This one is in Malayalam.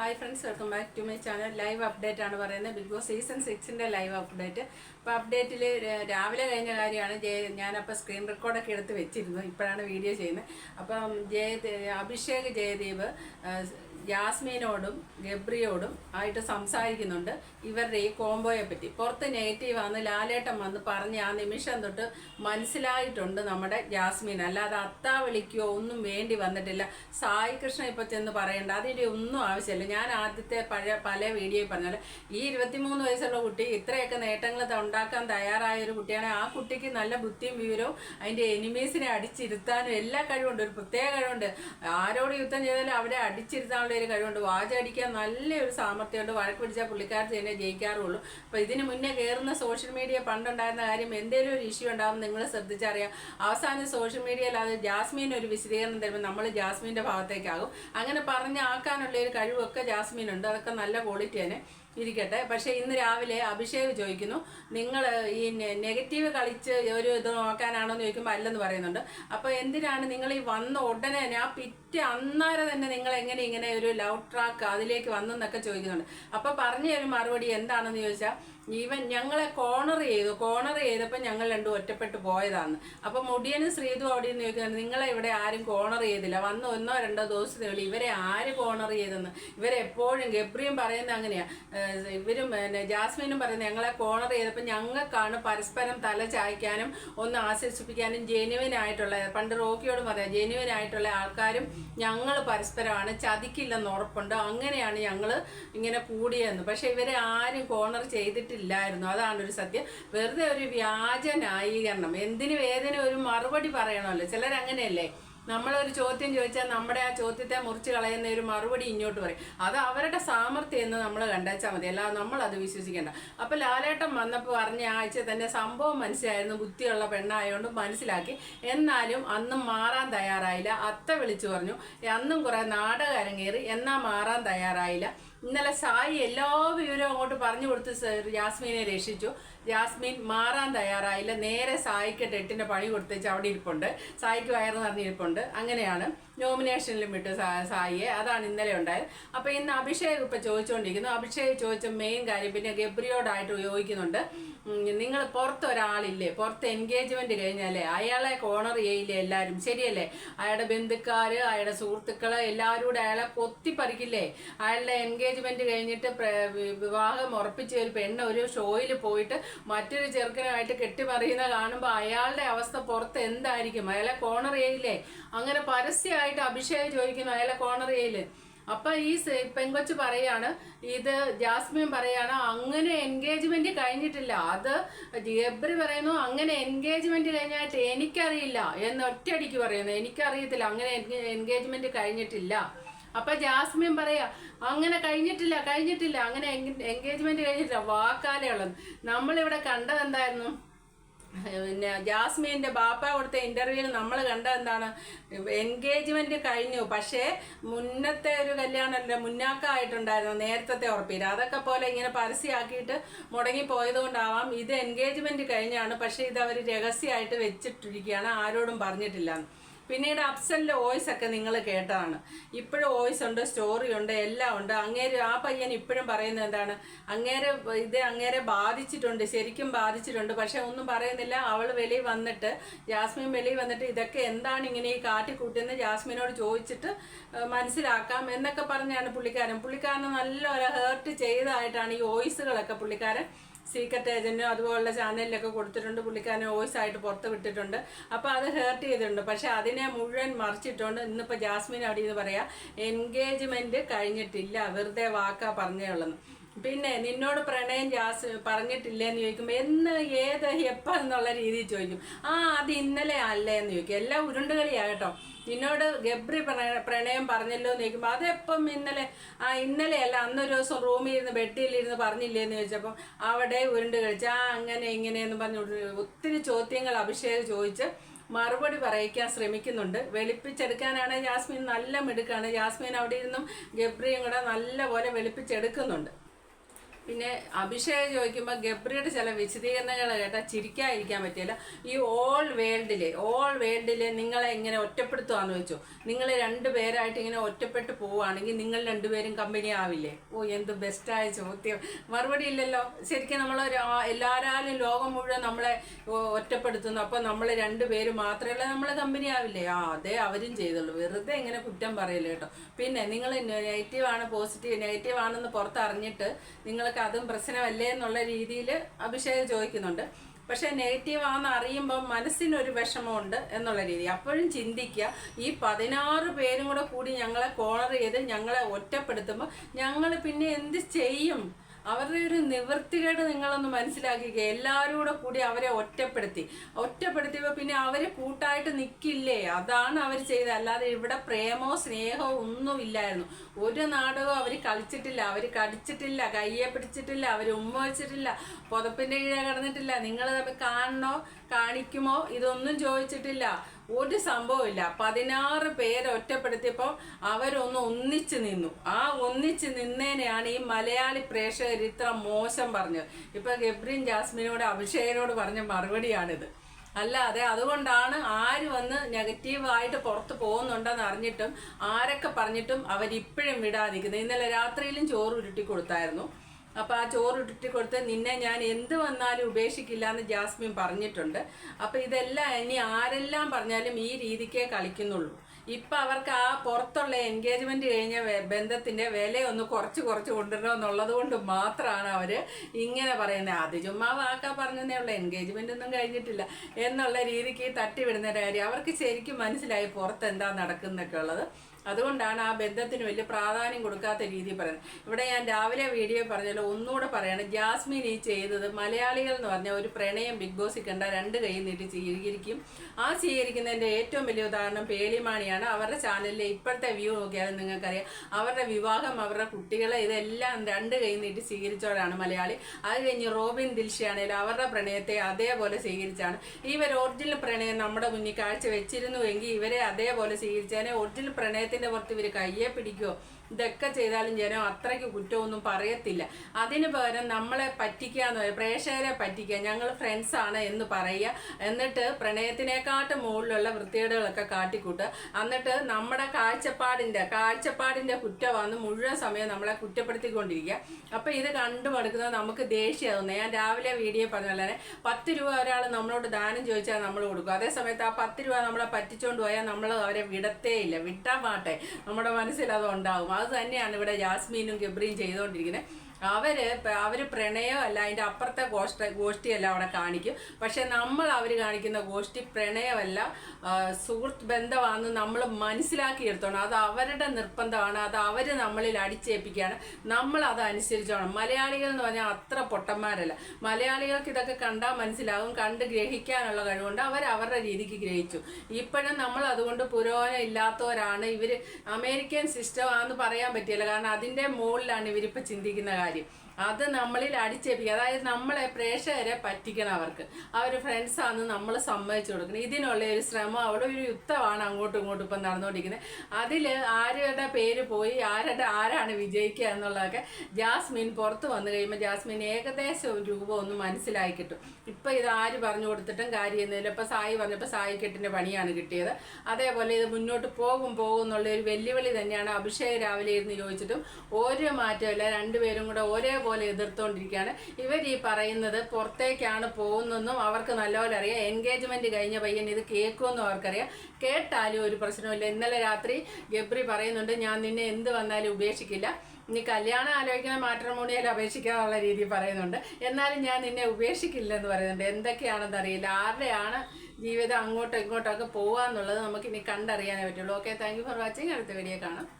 Hi friends welcome back to my channel live update ആണ് പറയുന്നത്. ബിഗ് ബോസ് സീസൺ സിക്സിന്റെ ലൈവ് അപ്ഡേറ്റ് അപ്പോൾ അപ്ഡേറ്റിൽ രാവിലെ കഴിഞ്ഞ കാര്യമാണ് ജയ ഞാനപ്പോൾ സ്ക്രീൻ റെക്കോർഡൊക്കെ എടുത്ത് വെച്ചിരുന്നു. ഇപ്പോഴാണ് വീഡിയോ ചെയ്യുന്നത്. അപ്പം ജയ അഭിഷേക് ജയദീപ് ആ, ജാസ്മീനോടും ഗബ്രിയോടും ആയിട്ട് സംസാരിക്കുന്നുണ്ട്. ഇവരുടെ ഈ കോംബോയെ പറ്റി. പുറത്ത് നെഗറ്റീവ് ആണ് ലാലേട്ടൻ വന്ന് പറഞ്ഞ് ആ നിമിഷം തൊട്ട് മനസ്സിലായിട്ടുണ്ട് നമ്മുടെ ജാസ്മീൻ അല്ലാതെ അത്താ വിളിക്കുകയോ ഒന്നും വേണ്ടി വന്നിട്ടില്ല. സായി കൃഷ്ണ ഇപ്പോൾ ചെന്ന് പറയണ്ട. അതിന്റെ ഒന്നും ആവശ്യമില്ല. ഞാൻ ആദ്യത്തെ പഴയ പല വീഡിയോയിൽ പറഞ്ഞാൽ ഈ ഇരുപത്തിമൂന്ന് വയസ്സുള്ള കുട്ടി ഇത്രയൊക്കെ നേട്ടങ്ങൾ ഉണ്ടാക്കാൻ തയ്യാറായ ഒരു കുട്ടിയാണ്. ആ കുട്ടിക്ക് നല്ല ബുദ്ധിയും വിവരവും അതിന്റെ എനിമീസിനെ അടിച്ചിരുത്താനും എല്ലാ കഴിവുണ്ട്. ഒരു പ്രത്യേക കഴിവുണ്ട്. ആരോട് യുദ്ധം ചെയ്താലും അവരെ അടിച്ചിരുത്താനുള്ള ഒരു കഴിവുണ്ട് വാചടിക്കാൻ നല്ലൊരു സാമർഥ്യമുണ്ട്. വഴക്ക് പിടിച്ചാൽ പുള്ളിക്കാർ തന്നെ ജയിക്കാറുള്ളൂ. അപ്പോൾ ഇതിന് മുന്നേ കയറുന്ന സോഷ്യൽ മീഡിയ പണ്ടുണ്ടായിരുന്ന കാര്യം എന്തെങ്കിലും ഒരു ഇഷ്യൂ ഉണ്ടാകും നിങ്ങൾ ശ്രദ്ധിച്ചറിയാം. അവസാനം സോഷ്യൽ മീഡിയയിൽ അത് ജാസ്മീൻ ഒരു വിശദീകരണം തരുമ്പോൾ നമ്മൾ ജാസ്മീന്റെ ഭാഗത്തേക്കാകും. അങ്ങനെ പറഞ്ഞ് ആക്കാനുള്ള ഒരു കഴിവൊക്കെ ജാസ്മീനുണ്ട്. അതൊക്കെ നല്ല ക്വാളിറ്റി തന്നെ. ഇരിക്കട്ടെ. പക്ഷേ ഇന്ന് രാവിലെ അഭിഷേക് ചോദിക്കുന്നു നിങ്ങൾ ഈ നെഗറ്റീവ് കളിച്ച് ഒരു ഇത് നോക്കാനാണോ എന്ന് ചോദിക്കുമ്പോൾ അല്ലെന്ന് പറയുന്നുണ്ട്. അപ്പോൾ എന്തിനാണ് നിങ്ങൾ ഈ വന്ന ഉടനെ ആ പിറ്റേ അന്നേരം തന്നെ നിങ്ങൾ എങ്ങനെ ഇങ്ങനെ ഒരു ലവ് ട്രാക്ക് അതിലേക്ക് വന്നെന്നൊക്കെ ചോദിക്കുന്നുണ്ട്. അപ്പോൾ പറഞ്ഞ ഒരു മറുപടി എന്താണെന്ന് ചോദിച്ചാൽ ഈവൻ ഞങ്ങളെ കോണർ ചെയ്തു കോണർ ചെയ്തപ്പോൾ ഞങ്ങൾ രണ്ടും ഒറ്റപ്പെട്ട് പോയതാണ്. അപ്പോൾ മുടിയനും ശ്രീതു അവിടെ നിന്ന് ചോദിക്കുന്നത് നിങ്ങളെ ഇവിടെ ആരും കോണർ ചെയ്തില്ല. വന്ന് ഒന്നോ രണ്ടോ ദിവസത്തിനുള്ളിൽ ഇവരെ ആര് കോണർ ചെയ്തെന്ന്? ഇവരെപ്പോഴും ഗബ്രിയും പറയുന്നത് അങ്ങനെയാണ് ഇവരും പിന്നെ ജാസ്മിനും പറയുന്നത് ഞങ്ങളെ കോണർ ചെയ്തപ്പോൾ ഞങ്ങൾക്കാണ് പരസ്പരം തല ചായ്ക്കാനും ഒന്ന് ആശ്വസിപ്പിക്കാനും ജെനുവിൻ ആയിട്ടുള്ള പണ്ട് റോക്കിയോട് പറയാം ജെനുവിൻ ആയിട്ടുള്ള ആൾക്കാരും ഞങ്ങൾ പരസ്പരമാണ്. ചതിക്കില്ലെന്ന് ഉറപ്പുണ്ട്. അങ്ങനെയാണ് ഞങ്ങൾ ഇങ്ങനെ കൂടിയതെന്ന്. പക്ഷേ ഇവരെ ആരും കോണർ ചെയ്തിട്ടില്ലായിരുന്നു അതാണ് ഒരു സത്യം. വെറുതെ ഒരു വ്യാജ ന്യായീകരണം എന്തിനു വേദന ഒരു മറുപടി പറയണമല്ലോ. ചിലരങ്ങനെയല്ലേ നമ്മളൊരു ചോദ്യം ചോദിച്ചാൽ നമ്മുടെ ആ ചോദ്യത്തെ മുറിച്ച് കളയുന്ന ഒരു മറുപടി ഇങ്ങോട്ട് പറയും. അത് അവരുടെ സാമർഥ്യം എന്ന് നമ്മൾ കണ്ടേച്ചാൽ മതി. അല്ലാതെ നമ്മൾ അത് വിശ്വസിക്കേണ്ട. അപ്പൊ ലാലേട്ടൻ വന്നപ്പോൾ പറഞ്ഞ ആഴ്ച തന്നെ സംഭവം മനസ്സിലായിരുന്നു. ബുദ്ധിയുള്ള പെണ്ണായതുകൊണ്ട് മനസ്സിലാക്കി. എന്നാലും അന്നും മാറാൻ തയ്യാറായില്ല. അത്ത വിളിച്ചു പറഞ്ഞു. അന്നും കുറെ നാടകം അരങ്ങേറി എന്നാ മാറാൻ തയ്യാറായില്ല? ഇന്നലെ സായി എല്ലാ വിവരവും അങ്ങോട്ട് പറഞ്ഞു കൊടുത്ത് ജാസ്മീനെ രക്ഷിച്ചു. ജാസ്മീൻ മാറാൻ തയ്യാറായില്ല. നേരെ സായിക്ക് ടെട്ടിന്റെ പണി കൊടുത്തേച്ച് അവിടെ ഇരിപ്പുണ്ട്. സായിക്ക് വയറ് നിറഞ്ഞിരിപ്പുണ്ട്. അങ്ങനെയാണ്. നോമിനേഷനിലും വിട്ടു സായിയെ. അതാണ് ഇന്നലെ ഉണ്ടായത്. അപ്പോൾ ഇന്ന് അഭിഷേക് ഇപ്പോൾ ചോദിച്ചുകൊണ്ടിരിക്കുന്നു അഭിഷേക് ചോദിച്ച മെയിൻ കാര്യം പിന്നെ ഗബ്രിയോടായിട്ട് ഉപയോഗിക്കുന്നുണ്ട് നിങ്ങൾ പുറത്ത് ഒരാളില്ലേ? പുറത്ത് എൻഗേജ്മെന്റ് കഴിഞ്ഞാലേ അയാളെ കോണർ ചെയ്യില്ലേ എല്ലാവരും ശരിയല്ലേ? അയാളുടെ ബന്ധുക്കാര് അയാളുടെ സുഹൃത്തുക്കൾ എല്ലാവരും കൂടെ അയാളെ കൊത്തിപ്പറിക്കില്ലേ? അയാളുടെ എൻഗേജ്മെന്റ് കഴിഞ്ഞിട്ട് വിവാഹം ഉറപ്പിച്ച ഒരു പെണ്ണ് ഒരു ഷോയിൽ പോയിട്ട് മറ്റൊരു ചെറുക്കനുമായിട്ട് കെട്ടിമറിയുന്ന കാണുമ്പോൾ അയാളുടെ അവസ്ഥ പുറത്ത് എന്തായിരിക്കും? അയാളെ കോണർ ചെയ്യില്ലേ? അങ്ങനെ പരസ്യമായിട്ട് അഭിഷേക് ചോദിക്കുന്നു അയാളെ ചെയ്യില്ലേ അപ്പൊ ഈ പെങ്കൊച്ച് പറയാണ് ഇത് ജാസ്മിൻ പറയാണ് അങ്ങനെ എൻഗേജ്മെന്റ് കഴിഞ്ഞിട്ടില്ല. അത് ജബ്രി പറയുന്നു അങ്ങനെ എൻഗേജ്മെന്റ് കഴിഞ്ഞായിട്ട് എനിക്കറിയില്ല. എന്ന് ഒറ്റയടിക്ക് പറയുന്നു. എനിക്കറിയത്തില്ല അങ്ങനെ എൻഗേജ്മെന്റ് കഴിഞ്ഞിട്ടില്ല. അപ്പൊ ജാസ്മിൻ പറയാ അങ്ങനെ കഴിഞ്ഞിട്ടില്ല കഴിഞ്ഞിട്ടില്ല അങ്ങനെ എൻഗേജ്മെന്റ് കഴിഞ്ഞിട്ടില്ല. വാക്കാലയുള്ളത് നമ്മളിവിടെ കണ്ടത് എന്തായിരുന്നു? പിന്നെ ജാസ്മിന്റെ ബാപ്പ കൊടുത്ത ഇന്റർവ്യൂവിൽ നമ്മൾ കണ്ടത് എന്താണ്? എൻഗേജ്മെന്റ് കഴിഞ്ഞു. പക്ഷേ മുന്നത്തെ ഒരു കല്യാണമല്ല മുന്നാക്കമായിട്ടുണ്ടായിരുന്നു നേരത്തെ ഉറപ്പില്ല. അതൊക്കെ പോലെ ഇങ്ങനെ പരസ്യമാക്കിയിട്ട് മുടങ്ങി പോയതുകൊണ്ടാവാം ഇത് എൻഗേജ്മെന്റ് കഴിഞ്ഞാണ്. പക്ഷേ ഇത് അവർ രഹസ്യമായിട്ട് വെച്ചിട്ടിരിക്കുകയാണ്. ആരോടും പറഞ്ഞിട്ടില്ല. പിന്നീട് അപ്സലിന്റെ വോയിസ് ഒക്കെ നിങ്ങൾ കേട്ടതാണ്. ഇപ്പോഴും വോയിസ് ഉണ്ട് സ്റ്റോറി ഉണ്ട് എല്ലാം ഉണ്ട്. അങ്ങേര് ആ പയ്യൻ ഇപ്പോഴും പറയുന്നത് എന്താണ്? അങ്ങേരെ ഇത് അങ്ങേരെ ബാധിച്ചിട്ടുണ്ട് ശരിക്കും ബാധിച്ചിട്ടുണ്ട്. പക്ഷെ ഒന്നും പറയുന്നില്ല. അവൾ വെളിയിൽ വന്നിട്ട് ജാസ്മിൻ വെളിയിൽ വന്നിട്ട് ഇതൊക്കെ എന്താണ് ഇങ്ങനെ ഈ കാട്ടിക്കൂട്ടിയെന്ന് ജാസ്മിനോട് ചോദിച്ചിട്ട് മനസ്സിലാക്കാം എന്നൊക്കെ പറഞ്ഞാണ് പുള്ളിക്കാരൻ. പുള്ളിക്കാരനെ നല്ല ഒരു ഹേർട്ട് ചെയ്തതായിട്ടാണ് ഈ വോയിസുകളൊക്കെ പുള്ളിക്കാരൻ സീക്രട്ട് ഏജന്റും അതുപോലുള്ള ചാനലിലൊക്കെ കൊടുത്തിട്ടുണ്ട്. പുള്ളിക്കാരനെ വോയിസ് ആയിട്ട് പുറത്ത് വിട്ടിട്ടുണ്ട്. അപ്പോൾ അത് ഹേർട്ട് ചെയ്തിട്ടുണ്ട്. പക്ഷെ അതിനെ മുഴുവൻ മറിച്ചിട്ടുണ്ട്. ഇന്നിപ്പോൾ ജാസ്മിൻ അവിടെ നിന്ന് പറയാ എൻഗേജ്മെന്റ് കഴിഞ്ഞിട്ടില്ല. വെറുതെ വാക്കാ പറഞ്ഞേ ഉള്ളെന്ന്. പിന്നെ നിന്നോട് പ്രണയം ജാസ് പറഞ്ഞിട്ടില്ലേന്ന് ചോദിക്കുമ്പോൾ എന്ന് ഏത് എപ്പോൾ എന്നുള്ള രീതിയിൽ ചോദിക്കും. ആ അത് ഇന്നലെ അല്ലേ എന്ന് ചോദിക്കും. എല്ലാം ഉരുണ്ടുകളിയാണ് കേട്ടോ. നിന്നോട് ഗബ്രി പ്രണയം പറഞ്ഞല്ലോ എന്ന് ചോദിക്കുമ്പോൾ അതെപ്പം ഇന്നലെ ആ ഇന്നലെ അല്ല അന്നൊരു ദിവസം റൂമിൽ ഇരുന്ന് ബെഡിലിരുന്ന് പറഞ്ഞില്ലേ എന്ന് ചോദിച്ചപ്പം അവിടെ ഉരുണ്ട് കഴിച്ച് ആ അങ്ങനെ ഇങ്ങനെയെന്ന് പറഞ്ഞു ഒത്തിരി ചോദ്യങ്ങൾ അഭിഷേക് ചോദിച്ച് മറുപടി പറയിക്കാൻ ശ്രമിക്കുന്നുണ്ട്. വെളുപ്പിച്ചെടുക്കാനാണ് ജാസ്മിൻ നല്ല മിടുക്കാണ്. ജാസ്മിൻ അവിടെ ഇരുന്നും ഗബ്രിയും കൂടെ നല്ലപോലെ വെളുപ്പിച്ചെടുക്കുന്നുണ്ട്. പിന്നെ അഭിഷേക് ചോദിക്കുമ്പോൾ ഗബ്രിയുടെ ചില വിശദീകരണങ്ങൾ കേട്ടാൽ ചിരിക്കാതിരിക്കാൻ പറ്റില്ല ഈ ഓൾ വേൾഡിലെ ഓൾ വേൾഡിലെ നിങ്ങളെ ഇങ്ങനെ ഒറ്റപ്പെടുത്തുകയെന്ന് വെച്ചു? നിങ്ങൾ രണ്ടുപേരായിട്ട് ഇങ്ങനെ ഒറ്റപ്പെട്ട് പോവുകയാണെങ്കിൽ നിങ്ങൾ രണ്ടുപേരും കമ്പനി ആവില്ലേ? ഓ എന്ത് ബെസ്റ്റായ ചോദ്യം. മറുപടി ഇല്ലല്ലോ. ശരിക്കും നമ്മൾ എല്ലാവരും ലോകം മുഴുവൻ നമ്മളെ ഒറ്റപ്പെടുത്തുന്നു. അപ്പം നമ്മൾ രണ്ടുപേരും മാത്രമല്ല നമ്മൾ കമ്പനി ആവില്ലേ? ആ അതേ അവരും ചെയ്തുള്ളൂ. വെറുതെ ഇങ്ങനെ കുറ്റം പറയില്ല കേട്ടോ. പിന്നെ നിങ്ങൾ നെഗറ്റീവ് ആണ് പോസിറ്റീവ് നെഗറ്റീവ് ആണെന്ന് പുറത്തറിഞ്ഞിട്ട് നിങ്ങൾക്ക് അതും പ്രശ്നമല്ലേ എന്നുള്ള രീതിയിൽ അഭിഷേകം ചോദിക്കുന്നുണ്ട്. പക്ഷെ നെഗറ്റീവ് ആണെന്ന് അറിയുമ്പോൾ മനസ്സിനൊരു വിഷമമുണ്ട് എന്നുള്ള രീതി. അപ്പോഴും ചിന്തിക്കുക ഈ പതിനാറ് പേരും കൂടെ കൂടി ഞങ്ങളെ കോളർ ചെയ്ത് ഞങ്ങളെ ഒറ്റപ്പെടുത്തുമ്പോൾ ഞങ്ങൾ പിന്നെ എന്ത് ചെയ്യും? അവരുടെ ഒരു നിവൃത്തികേട് നിങ്ങളൊന്ന് മനസ്സിലാക്കുക എല്ലാവരും കൂടെ കൂടി അവരെ ഒറ്റപ്പെടുത്തി. ഒറ്റപ്പെടുത്തിയപ്പോൾ പിന്നെ അവർ കൂട്ടായിട്ട് നിൽക്കില്ലേ അതാണ് അവർ ചെയ്തത്. അല്ലാതെ ഇവിടെ പ്രേമോ സ്നേഹമോ ഒന്നുമില്ലായിരുന്നു ഒരു നാടകവും അവർ കളിച്ചിട്ടില്ല. അവർ കടിച്ചിട്ടില്ല കയ്യെ പിടിച്ചിട്ടില്ല അവർ ഉമ്മ വെച്ചിട്ടില്ല പുതപ്പിന്റെ കീഴെ കടന്നിട്ടില്ല. നിങ്ങൾ തമ്മിൽ കാണണോ? കാണിക്കുമോ? ഇതൊന്നും ചോദിച്ചിട്ടില്ല. ഒരു സംഭവമില്ല പതിനാറ് പേരെ ഒറ്റപ്പെടുത്തിയപ്പോൾ അവരൊന്ന് ഒന്നിച്ചു നിന്നു. ആ ഒന്നിച്ചു നിന്നേനെയാണ് ഈ മലയാളി പ്രേക്ഷകർ ഇത്ര മോശം പറഞ്ഞത്. ഇപ്പൊ ഗബ്രീൻ ജാസ്മിനോട് അഭിഷേകനോട് പറഞ്ഞ മറുപടിയാണിത്. അല്ലാതെ അതുകൊണ്ടാണ് ആര് വന്ന് നെഗറ്റീവായിട്ട് പുറത്ത് പോകുന്നുണ്ടെന്ന് അറിഞ്ഞിട്ടും ആരൊക്കെ പറഞ്ഞിട്ടും അവരിപ്പോഴും വിടാതിരിക്കുന്നത്. ഇന്നലെ രാത്രിയിലും ചോറ് ഉരുട്ടി കൊടുത്തായിരുന്നു. അപ്പൊ ആ ചോറ് ഇട്ടിട്ട് കൊടുത്ത് നിന്നെ ഞാൻ എന്ത് വന്നാലും ഉപേക്ഷിക്കില്ല എന്ന് ജാസ്മിൻ പറഞ്ഞിട്ടുണ്ട്. അപ്പോൾ ഇതെല്ലാം ഇനി ആരെല്ലാം പറഞ്ഞാലും ഈ രീതിക്കേ കളിക്കുന്നുള്ളൂ. ഇപ്പം അവർക്ക് ആ പുറത്തുള്ള എൻഗേജ്മെന്റ് കഴിഞ്ഞ ബന്ധത്തിന്റെ വില ഒന്ന് കുറച്ച് കുറച്ച് കൊണ്ടുവരണം എന്നുള്ളത് കൊണ്ട് മാത്രമാണ് അവർ ഇങ്ങനെ പറയുന്നത്. അത് ചുമ്മാ വാക്കാ പറഞ്ഞതേ ഉള്ളൂ. എൻഗേജ്മെന്റ് ഒന്നും കഴിഞ്ഞിട്ടില്ല എന്നുള്ള രീതിക്ക് തട്ടിവിടുന്ന കാര്യം അവർക്ക് ശരിക്കും മനസ്സിലായി പുറത്ത് എന്താ നടക്കുന്നൊക്കെ ഉള്ളത്. അതുകൊണ്ടാണ് ആ ബന്ധത്തിന് വലിയ പ്രാധാന്യം കൊടുക്കാത്ത രീതി പറയുന്നത്. ഇവിടെ ഞാൻ രാവിലെ വീഡിയോ പറഞ്ഞല്ലോ ഒന്നുകൂടെ പറയണം. ജാസ്മിൻ ഈ ചെയ്തത് മലയാളികൾ എന്ന് പറഞ്ഞ ഒരു പ്രണയം ബിഗ് ബോസിൽ കണ്ട രണ്ട് കൈ നീട്ടി സ്വീകരിക്കും. ആ സ്വീകരിക്കുന്നതിന്റെ ഏറ്റവും വലിയ ഉദാഹരണം പേലിമാണിയാണ് അവരുടെ ചാനലിലെ ഇപ്പോഴത്തെ വ്യൂ നോക്കിയാലും നിങ്ങൾക്കറിയാം. അവരുടെ വിവാഹം അവരുടെ കുട്ടികളെ ഇതെല്ലാം രണ്ട് കൈ നീട്ടി സ്വീകരിച്ചവരാണ് മലയാളി. അത് കഴിഞ്ഞ് റോബിൻ ദിൽഷയാണേലും അവരുടെ പ്രണയത്തെ അതേപോലെ സ്വീകരിച്ചാണ്. ഇവർ ഒറിജിനൽ പ്രണയം നമ്മുടെ മുന്നിൽ കാഴ്ച വെച്ചിരുന്നുവെങ്കിൽ ഇവരെ അതേപോലെ സ്വീകരിച്ചതിനെ ഒറിജിനൽ പ്രണയത്തിന്റെ പുറത്ത് ഇവർ കയ്യെ പിടിക്കുകയോ ഇതൊക്കെ ചെയ്താലും ജനം അത്രയ്ക്ക് കുറ്റമൊന്നും പറയത്തില്ല. അതിന് പകരം നമ്മളെ പറ്റിക്കുക എന്ന് പറയുക പ്രേക്ഷകരെ പറ്റിക്കുക ഞങ്ങൾ ഫ്രണ്ട്സ് ആണ് എന്ന് പറയുക. എന്നിട്ട് പ്രണയത്തിനെക്കാട്ടും മുകളിലുള്ള വൃത്തികേടുകളൊക്കെ കാട്ടിക്കൂട്ടുക. എന്നിട്ട് നമ്മുടെ കാഴ്ചപ്പാടിന്റെ കാഴ്ചപ്പാടിന്റെ കുറ്റമാണ് മുഴുവൻ സമയം നമ്മളെ കുറ്റപ്പെടുത്തിക്കൊണ്ടിരിക്കുക. അപ്പോൾ ഇത് കണ്ടു മടുക്കുന്നത് നമുക്ക് ദേഷ്യമാകുന്നത് ഞാൻ രാവിലെ വീഡിയോ പറഞ്ഞ പോലെ പത്ത് രൂപ ഒരാൾ നമ്മളോട് ദാനം ചോദിച്ചാൽ നമ്മൾ കൊടുക്കും. അതേ സമയത്ത് ആ പത്ത് രൂപ നമ്മളെ പറ്റിച്ചുകൊണ്ട് പോയാൽ നമ്മൾ അവരെ വിടത്തേ ഇല്ല വിട്ടാൻ മാട്ടെ നമ്മുടെ മനസ്സിൽ അത് ഉണ്ടാവും. അത് തന്നെയാണ് ഇവിടെ ജാസ്മീനും ഗബ്രിയും ചെയ്തുകൊണ്ടിരിക്കുന്നത്. അവർ അവർ പ്രണയം അല്ല അതിന്റെ അപ്പുറത്തെ ഗോഷ്ട ഗോഷ്ടിയല്ല അവിടെ കാണിക്കും. പക്ഷെ നമ്മൾ അവർ കാണിക്കുന്ന ഗോഷ്ടി പ്രണയമല്ല. സുഹൃത്ത് ബന്ധമാണെന്ന് നമ്മൾ മനസ്സിലാക്കി എടുത്തോണം. അത് അവരുടെ നിർബന്ധമാണ്. അത് അവർ നമ്മളിൽ അടിച്ചേൽപ്പിക്കുകയാണ്. നമ്മൾ അത് അനുസരിച്ചോണം. മലയാളികൾ എന്ന് പറഞ്ഞാൽ അത്ര പൊട്ടന്മാരല്ല. മലയാളികൾക്ക് ഇതൊക്കെ കണ്ടാൽ മനസ്സിലാകും. കണ്ട് ഗ്രഹിക്കാനുള്ള കഴിവുണ്ട്. അവർ അവരുടെ രീതിക്ക് ഗ്രഹിച്ചു. ഇപ്പോഴും നമ്മൾ അതുകൊണ്ട് പുരോഗമനം ഇല്ലാത്തവരാണ്. ഇവർ അമേരിക്കൻ സിസ്റ്റം ആണെന്ന് പറയാൻ പറ്റില്ല. കാരണം അതിന്റെ മുകളിലാണ് ഇവരിപ്പോ ചിന്തിക്കുന്ന കാര്യം. área. അത് നമ്മളിൽ അടിച്ചേപ്പിക്കുക. അതായത് നമ്മളെ പ്രേക്ഷകരെ പറ്റിക്കണം അവർക്ക്. അവർ ഫ്രണ്ട്സ് ആണെന്ന് നമ്മൾ സമ്മതിച്ചു കൊടുക്കണം. ഇതിനുള്ള ഒരു ശ്രമം അവിടെ ഒരു യുദ്ധമാണ് അങ്ങോട്ടും ഇങ്ങോട്ടും ഇപ്പം നടന്നുകൊണ്ടിരിക്കുന്നത്. അതിൽ ആരുടെ പേര് പോയി ആരുടെ ആരാണ് വിജയിക്കുക എന്നുള്ളതൊക്കെ ജാസ്മിൻ പുറത്ത് വന്നു കഴിയുമ്പോൾ ജാസ്മിൻ ഏകദേശം ഒരു രൂപം ഒന്ന് മനസ്സിലായി കിട്ടും. ഇപ്പം ഇത് ആര് പറഞ്ഞു കൊടുത്തിട്ടും കാര്യമൊന്നുമില്ല ഇപ്പം സായി പറഞ്ഞപ്പോൾ സായി കെട്ടിന്റെ പണിയാണ് കിട്ടിയത്. അതേപോലെ ഇത് മുന്നോട്ട് പോകും പോകും എന്നുള്ള ഒരു വെല്ലുവിളി തന്നെയാണ് അഭിഷേക് രാവിലെ ഇരുന്ന് ചോദിച്ചിട്ടും ഒരു മാറ്റമില്ല രണ്ടുപേരും കൂടെ ഒരേപോലെ എതിർത്തുകൊണ്ടിരിക്കുകയാണ് ഇവർ ഈ പറയുന്നത് പുറത്തേക്കാണ് പോകുന്നതെന്നും അവർക്ക് നല്ലപോലെ അറിയാം. എൻഗേജ്മെന്റ് കഴിഞ്ഞ പയ്യൻ ഇത് കേൾക്കുമെന്നും അവർക്കറിയാം. കേട്ടാലും ഒരു പ്രശ്നമില്ല ഇന്നലെ രാത്രി ഗബ്രി പറയുന്നുണ്ട് ഞാൻ നിന്നെ എന്ത് വന്നാലും ഉപേക്ഷിക്കില്ല. നീ കല്യാണം ആലോചിക്കുന്ന മാട്രിമോണിയൽ അപേക്ഷിക്കാനുള്ള രീതി പറയുന്നുണ്ട്. എന്നാലും ഞാൻ നിന്നെ ഉപേക്ഷിക്കില്ലെന്ന് പറയുന്നുണ്ട്. എന്തൊക്കെയാണെന്ന് അറിയില്ല. ആരുടെയാണ് ജീവിതം അങ്ങോട്ടും ഇങ്ങോട്ടും ഒക്കെ പോകാന്നുള്ളത് നമുക്ക് ഇനി കണ്ടറിയാനേ പറ്റുള്ളൂ. Okay thank you for watching അടുത്ത വീഡിയോ കാണാം.